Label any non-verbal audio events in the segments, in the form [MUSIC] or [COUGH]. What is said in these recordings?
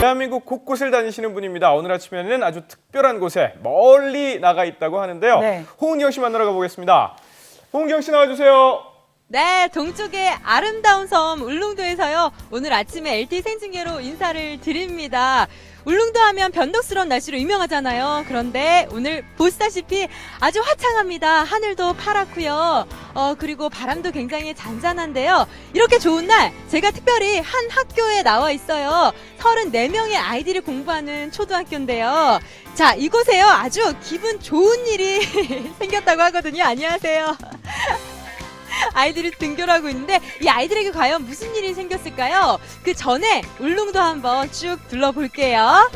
대한민국 곳곳을 다니시는 분입니다. 오늘 아침에는 아주 특별한 곳에 멀리 나가 있다고 하는데요. 네. 홍은경 씨 만나러 가보겠습니다. 홍은경 씨 나와주세요. 네, 동쪽의 아름다운 섬 울릉도에서요. 오늘 아침에 LTE 생중계로 인사를 드립니다. 울릉도 하면 변덕스러운 날씨로 유명하잖아요. 그런데 오늘 보시다시피 아주 화창합니다. 하늘도 파랗고요. 어, 그리고 바람도 굉장히 잔잔한데요. 이렇게 좋은 날 제가 특별히 한 학교에 나와 있어요. 34명의 아이들이 공부하는 초등학교인데요. 자, 이곳에요. 아주 기분 좋은 일이 [LAUGHS] 생겼다고 하거든요. 안녕하세요. 아이들이 등교를 하고 있는데 이 아이들에게 과연 무슨 일이 생겼을까요? 그 전에 울릉도 한번 쭉 둘러볼게요.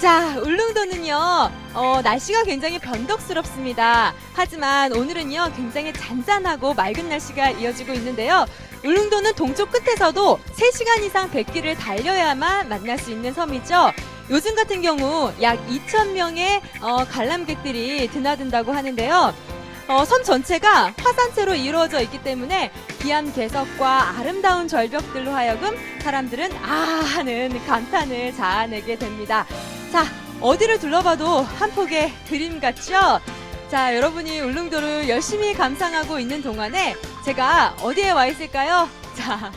자, 울릉도는요, 어, 날씨가 굉장히 변덕스럽습니다. 하지만 오늘은요, 굉장히 잔잔하고 맑은 날씨가 이어지고 있는데요. 울릉도는 동쪽 끝에서도 3시간 이상 백길을 달려야만 만날 수 있는 섬이죠. 요즘 같은 경우 약 2,000명의 어, 관람객들이 드나든다고 하는데요. 어, 섬 전체가 화산체로 이루어져 있기 때문에 기암 개석과 아름다운 절벽들로 하여금 사람들은 아 하는 감탄을 자아내게 됩니다. 자, 어디를 둘러봐도 한 폭의 그림 같죠? 자, 여러분이 울릉도를 열심히 감상하고 있는 동안에 제가 어디에 와 있을까요? [LAUGHS] 자,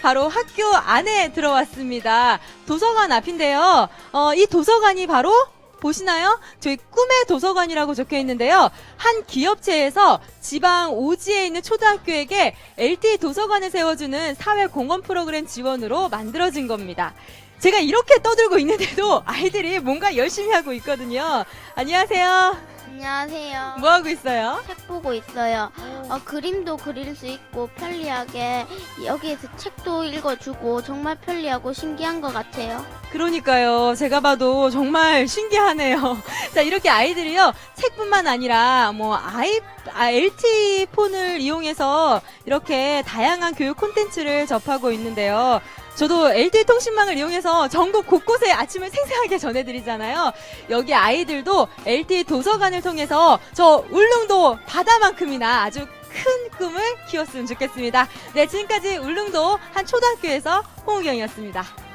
바로 학교 안에 들어왔습니다. 도서관 앞인데요. 어, 이 도서관이 바로 보시나요? 저희 꿈의 도서관이라고 적혀 있는데요. 한 기업체에서 지방 오지에 있는 초등학교에게 LTE 도서관을 세워주는 사회 공헌 프로그램 지원으로 만들어진 겁니다. 제가 이렇게 떠들고 있는데도 아이들이 뭔가 열심히 하고 있거든요. 안녕하세요. 안녕하세요. 뭐 하고 있어요? 책 보고 있어요. 어, 그림도 그릴 수 있고 편리하게 여기에서 책도 읽어주고 정말 편리하고 신기한 것 같아요. 그러니까요. 제가 봐도 정말 신기하네요. [LAUGHS] 자, 이렇게 아이들이요. 책뿐만 아니라 뭐 아이 아, LTE 폰을 이용해서 이렇게 다양한 교육 콘텐츠를 접하고 있는데요. 저도 LTE 통신망을 이용해서 전국 곳곳에 아침을 생생하게 전해드리잖아요. 여기 아이들도 LTE 도서관을 통해서 저 울릉도 바다만큼이나 아주 큰 꿈을 키웠으면 좋겠습니다. 네, 지금까지 울릉도 한 초등학교에서 홍우경이었습니다.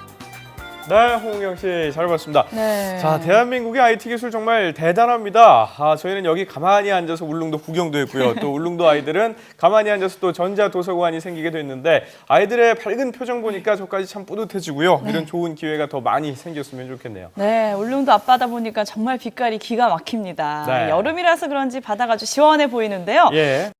네, 홍은경 씨 잘 봤습니다. 네. 자, 대한민국의 IT 기술 정말 대단합니다. 아, 저희는 여기 가만히 앉아서 울릉도 구경도 했고요. 또 [LAUGHS] 울릉도 아이들은 가만히 앉아서 또 전자 도서관이 생기게 됐는데 아이들의 밝은 표정 보니까 저까지 참 뿌듯해지고요. 이런 좋은 기회가 더 많이 생겼으면 좋겠네요. 네, 울릉도 앞바다 보니까 정말 빛깔이 기가 막힙니다. 네. 여름이라서 그런지 바다가 아주 시원해 보이는데요. 예.